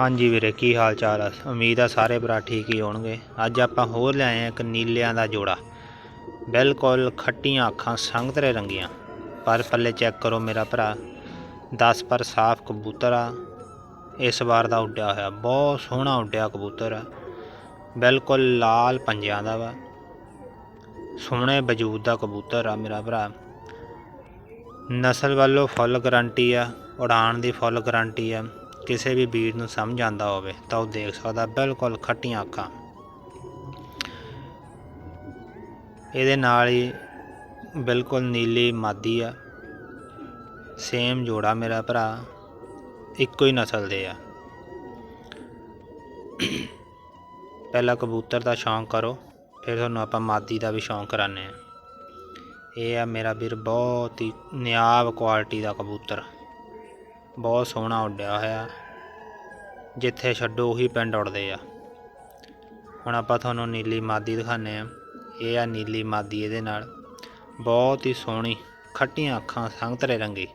ਹਾਂਜੀ ਵੀਰੇ, ਕੀ ਹਾਲ ਚਾਲ ਆ? ਉਮੀਦ ਆ ਸਾਰੇ ਭਰਾ ਠੀਕ ਹੀ ਹੋਣਗੇ। ਅੱਜ ਆਪਾਂ ਹੋਰ ਲਿਆਏ ਆ ਇੱਕ ਨੀਲਿਆਂ ਦਾ ਜੋੜਾ। ਬਿਲਕੁਲ ਖੱਟੀਆਂ ਅੱਖਾਂ, ਸੰਗਤਰੇ ਰੰਗੀਆਂ। ਪਰ ਪੱਲੇ ਚੈੱਕ ਕਰੋ ਮੇਰਾ ਭਰਾ 10 ਪਰ ਸਾਫ਼ ਕਬੂਤਰ ਆ। ਇਸ ਵਾਰ ਦਾ ਉੱਡਿਆ ਹੋਇਆ, ਬਹੁਤ ਸੋਹਣਾ ਉੱਡਿਆ ਕਬੂਤਰ ਆ। ਬਿਲਕੁਲ ਲਾਲ ਪੰਜਿਆਂ ਦਾ ਵਾ। ਸੋਹਣੇ ਵਜੂਦ ਦਾ ਕਬੂਤਰ ਆ ਮੇਰਾ ਭਰਾ। ਨਸਲ ਵੱਲੋਂ ਫੁੱਲ ਗਾਰੰਟੀ ਆ, ਉਡਾਣ ਦੀ ਫੁੱਲ ਗਾਰੰਟੀ ਆ। ਕਿਸੇ ਵੀ ਵੀਰ ਨੂੰ ਸਮਝ ਆਂਦਾ ਹੋਵੇ ਤਾਂ ਉਹ ਦੇਖ ਸਕਦਾ ਬਿਲਕੁਲ ਖੱਟੀਆਂ ਅੱਖਾਂ। ਇਹਦੇ ਨਾਲ ਹੀ ਬਿਲਕੁਲ ਨੀਲੀ ਮਾਦੀ ਆ। ਸੇਮ ਜੋੜਾ ਮੇਰਾ ਭਰਾ, ਇੱਕੋ ਹੀ ਨਸਲ ਦੇ ਆ। ਪਹਿਲਾਂ ਕਬੂਤਰ ਦਾ ਸ਼ੌਂਕ ਕਰੋ, ਫਿਰ ਤੁਹਾਨੂੰ ਆਪਾਂ ਮਾਦੀ ਦਾ ਵੀ ਸ਼ੌਂਕ ਕਰਾਨੇ ਆ ਇਹ ਆ ਮੇਰਾ ਵੀਰ ਬਹੁਤ ਹੀ ਨਿਆਬ ਕੁਆਲਿਟੀ ਦਾ ਕਬੂਤਰ। ਬਹੁਤ ਸੋਹਣਾ ਉੱਡਿਆ ਹੋਇਆ। ਜਿੱਥੇ ਛੱਡੋ ਉਹੀ ਪਿੰਡ ਉੱਡਦੇ ਆ। ਹੁਣ ਆਪਾਂ ਤੁਹਾਨੂੰ ਨੀਲੀ ਮਾਦੀ ਦਿਖਾਣੇ ਆ ਇਹ ਆ ਨੀਲੀ ਮਾਦੀ ਇਹਦੇ ਨਾਲ। ਬਹੁਤ ਹੀ ਸੋਹਣੀ, ਖੱਟੀਆਂ ਅੱਖਾਂ, ਸੰਗਤਰੇ ਰੰਗੀ,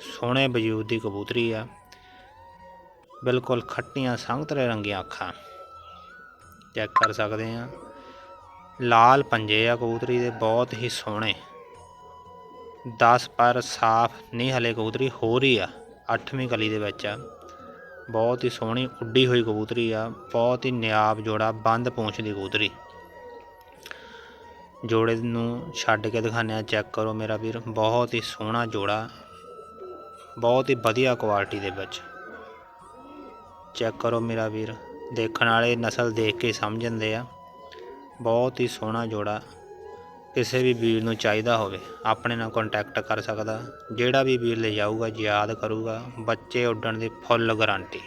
ਸੋਹਣੇ ਵਜੂਦ ਦੀ ਕਬੂਤਰੀ ਆ। ਬਿਲਕੁਲ ਖੱਟੀਆਂ, ਸੰਗਤਰੇ ਰੰਗੀਆਂ ਅੱਖਾਂ। ਚੈੱਕ ਕਰ ਸਕਦੇ ਆ ਲਾਲ ਪੰਜੇ ਆ ਕਬੂਤਰੀ ਦੇ, ਬਹੁਤ ਹੀ ਸੋਹਣੇ। 10 ਪਰ ਸਾਫ਼ ਨਹੀਂ ਹਲੇ ਕਬੂਤਰੀ ਹੋ ਰਹੀ ਆ। ਅੱਠਵੀਂ ਕਲੀ ਦੇ ਵਿੱਚ ਆ। ਬਹੁਤ ਹੀ ਸੋਹਣੀ ਉੱਡੀ ਹੋਈ ਕਬੂਤਰੀ ਆ। ਬਹੁਤ ਹੀ ਨਿਆਬ ਜੋੜਾ ਬੰਦ ਪੂੰਛ ਦੀ ਕਬੂਤਰੀ। ਜੋੜੇ ਨੂੰ ਛੱਡ ਕੇ ਦਿਖਾਉਂਦੇ ਆ, ਚੈੱਕ ਕਰੋ ਮੇਰਾ ਵੀਰ। ਬਹੁਤ ਹੀ ਸੋਹਣਾ ਜੋੜਾ। ਬਹੁਤ ਹੀ ਵਧੀਆ ਕੁਆਲਿਟੀ ਦੇ ਵਿੱਚ। ਚੈੱਕ ਕਰੋ ਮੇਰਾ ਵੀਰ। ਦੇਖਣ ਵਾਲੇ ਨਸਲ ਦੇਖ ਕੇ ਸਮਝ ਜਾਂਦੇ ਆ। ਬਹੁਤ ਹੀ ਸੋਹਣਾ ਜੋੜਾ। ਕਿਸੇ ਵੀ ਵੀਰ ਨੂੰ ਚਾਹੀਦਾ ਹੋਵੇ, ਆਪਣੇ ਨਾਲ ਕੰਟੈਕਟ ਕਰ ਸਕਦਾ। ਜਿਹੜਾ ਵੀ ਵੀਰ ਲਿਜਾਊਗਾ ਯਾਦ ਕਰੂਗਾ, ਬੱਚੇ ਉੱਡਣ ਦੀ ਫੁੱਲ ਗਰੰਟੀ